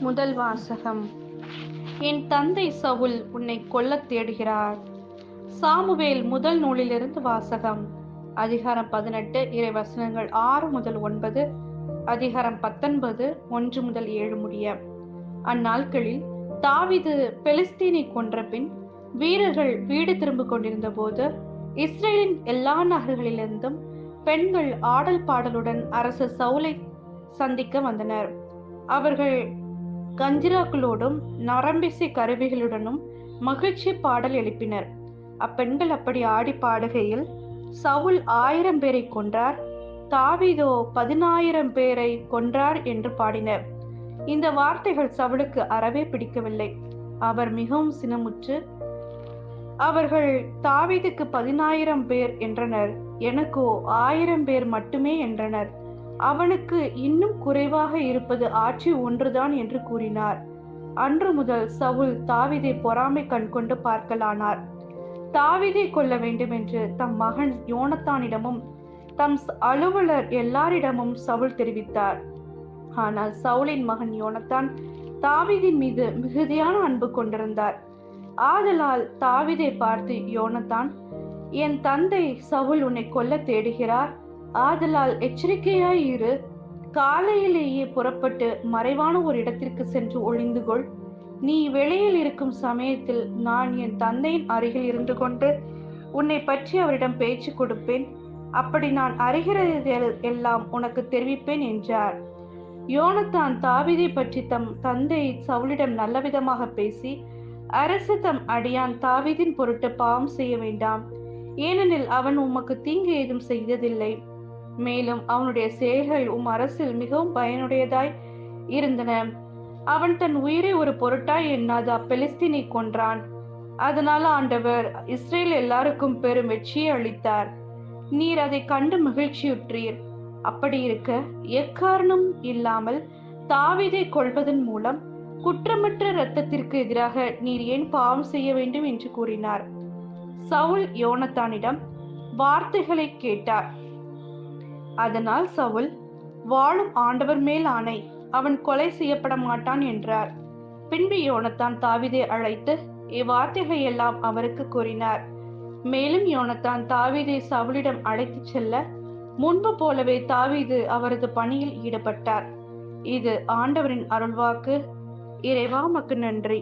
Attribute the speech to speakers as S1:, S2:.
S1: முதல் வாசகம். என் தந்தை சவுல் உன்னை கொல்ல தேடுகிறார். சாமுவேல் முதல் நூலிலிருந்து வாசகம். அதிகாரம் பதினெட்டு இறை வசனங்கள் ஆறு முதல் ஒன்பது அதிகாரம் பத்தொன்பது ஒன்று முதல் ஏழு முடிய. அந்நாட்களில் தாவிது பெலிஸ்தீனை கொன்ற பின் வீரர்கள் வீடு திரும்பிக் கொண்டிருந்த போது இஸ்ரேலின் எல்லா நகர்களிலிருந்தும் பெண்கள் ஆடல் பாடலுடன் அரசு சவுலை சந்திக்க வந்தனர். அவர்கள் கஞ்சிராக்களோடும் நரம்பிசை கருவிகளுடனும் மகிழ்ச்சி பாடல் எழுப்பினர். அப்பெண்கள் அப்படி ஆடி பாடுகையில் சவுல் ஆயிரம் பேரை கொன்றார் தாவிதோ பதினாயிரம் பேரை கொன்றார் என்று பாடினர். இந்த வார்த்தைகள் சவுலுக்கு அறவே பிடிக்கவில்லை. அவர் மிகவும் சினமுற்று அவர்கள் தாவீதுக்கு பதினாயிரம் பேர் என்றனர் எனக்கோ ஆயிரம் பேர் மட்டுமே என்றனர். அவனுக்கு இன்னும் குறைவாக இருப்பது ஆட்சி ஒன்றுதான் என்று கூறினார். அன்று முதல் சவுல் தாவிதை பொறாமை கண்கொண்டு பார்க்கலானார். தாவிதை கொல்ல வேண்டும் என்று தம் மகன் யோனத்தானிடமும் தம் அலுவலர் எல்லாரிடமும் சவுல் தெரிவித்தார். ஆனால் சவுலின் மகன் யோனத்தான் தாவிதின் மீது மிகுதியான அன்பு கொண்டிருந்தார். ஆதலால் தாவிதை பார்த்து யோனத்தான் என் தந்தை சவுல் உன்னை கொல்ல தேடுகிறார். ஆதலால் எச்சரிக்கையாய் இரு. காலையிலேயே புறப்பட்டு மறைவான ஒரு இடத்திற்கு சென்று ஒளிந்து கொள். நீ வெளியில் இருக்கும் சமயத்தில் நான் என் தந்தையின் அருகில் இருந்து கொண்டு உன்னை பற்றி அவரிடம் பேச்சு கொடுப்பேன். அப்படி நான் அறிகிறது எல்லாம் உனக்கு தெரிவிப்பேன் என்றார். யோனத்தான் தாவிதை பற்றி தம் தந்தை சவுலிடம் நல்லவிதமாக பேசி அரசு தம் அடியான் தாவிதின் பொருட்டு பாவம் செய்ய வேண்டாம். ஏனெனில் அவன் உமக்கு தீங்கு ஏதும் செய்ததில்லை. மேலும் அவனுடைய செயல்கள் உம் அரசில் மிகவும் பயனுடையதாய் இருந்தன. அவன் தன் உயிரை ஒரு பொருட்டாய் எண்ணாத அப்பெலிஸ்தீனை கொன்றான். அதனால ஆண்டவர் இஸ்ரேல் எல்லாருக்கும் பெரும் வெற்றியை அளித்தார். நீர் அதை கண்டு மகிழ்ச்சியுற்றீர். அப்படி இருக்க எக்காரணம் இல்லாமல் தாவிதை கொள்வதன் மூலம் குற்றமற்ற இரத்தத்திற்கு எதிராக நீர் ஏன் பாவம் செய்ய வேண்டும் என்று கூறினார். சவுல் யோனத்தானிடம் வார்த்தைகளை கேட்டார். அதனால் சவுல் வாழும் ஆண்டவர் மேல் ஆணை. அவன் கொலை செய்யப்பட மாட்டான் என்றார். பின்பு யோனத்தான் தாவிதை அழைத்து இவ்வார்த்தைகளை எல்லாம் அவருக்கு கூறினார். மேலும் யோனத்தான் தாவிதை சவுலிடம் அழைத்துச் செல்ல முன்பு போலவே தாவீது அவரது பணியில் ஈடுபட்டார். இது ஆண்டவரின் அருள்வாக்கு. இறைவா மக்கு நன்றி.